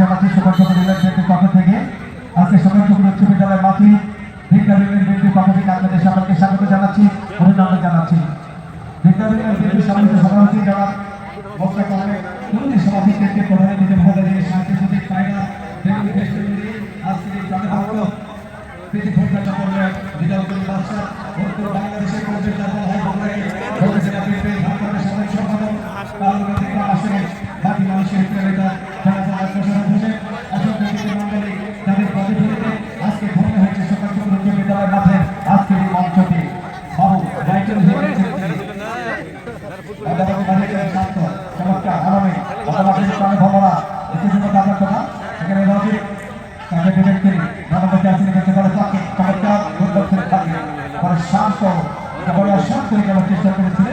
জানাচ্ছি। সুভাষ পক্ষ থেকে। আজকে সুভাষ উচ্চ বিদ্যালয় ভিক্টর বিদ্যালয়ের বিদ্যুৎ পক্ষ থেকে আপনাদের সকলকে স্বাগত জানাচ্ছি, অভিনন্দন জানাচ্ছি। বিদ্যুৎ সমিতি সভাপতি যারা বক্তা কর্মে উন্নতি সভাপতিকে প্রধান দিতে মহোদয় সাংস্কৃতিক ফাইনাল বেগুনি ফেস্টিভ্যালে আজকে এই জনভক্ত প্রীতি ভোটটা চক্রের বিদ্যালয় বাদশাহ উত্তর বাংলাদেশের পর্যন্ত জাতীয় হাই বাংলায় ভবিষ্যতে বিএনপির ভারতের সাবেক সম্পাদক পার্লামেন্ট থেকে আসলে বাকি মানুষের প্রেরিতা অধ্যাপকের প্রাণে ভ্রমণা সুন্দর কাজের কথা, এখানে রবি তাকে ডিবেট করি জনগণকে আসলে করতে চমৎকার, উদ্যোগ করে থাকে। পরে শান্ত বড় শান্ত চেষ্টা করেছিলেন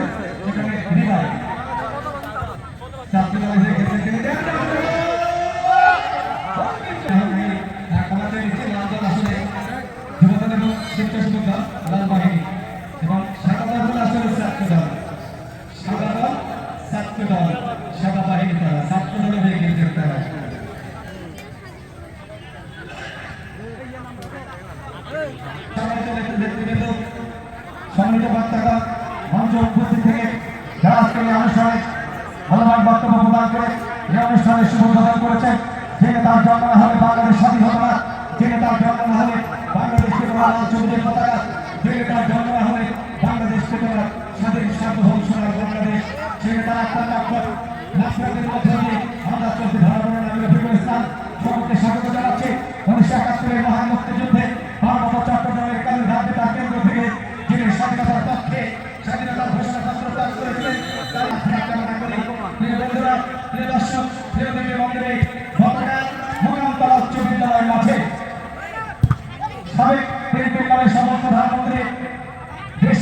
সম্মানিত বক্তারা মঞ্চ উপস্থিত থেকে যারা আজকের এই অনুষ্ঠানে মূল্যবান বক্তব্য প্রদান করে এই অনুষ্ঠানে শুভ প্রদান করেছেন যে নেতার জন্ম না হলে বাংলাদেশ স্বাধীন হতো না যে নেতার জন্ম না হলে বাংলাদেশ পেত না লাল সবুজের পতাকা যে নেতার জন্ম না হলে বাংলাদেশ পেত না স্বাধীন সার্বভৌম সোনার বাংলাদেশ সে নেতার একটা লক্ষ্য রাষ্ট্রপতির মধ্যে দিয়ে আমরা চলতে ধারা আমি রফিকুল ইসলাম সকলকে স্বাগত জানাচ্ছি। উনিশশো একাত্তরের মহান মুক্তিযুদ্ধে সাবেক বিএনপির নামে সমস্ত প্রধানমন্ত্রী দেশ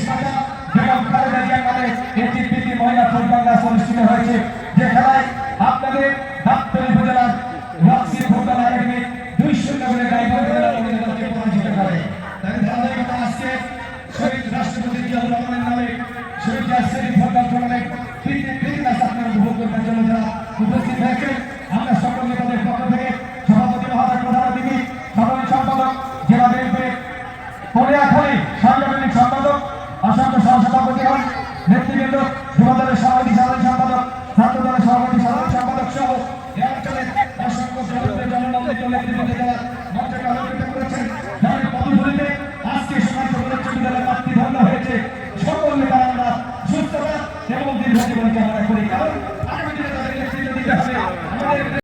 অনুষ্ঠিত হয়েছে। যে খেলায় জন্য উপস্থিত হয়েছেন কবিরা খড়ি সাংগঠনিক সম্পাদক অসংখ্য সহসভাপতিগণ নেতৃবৃন্দ যুবদলের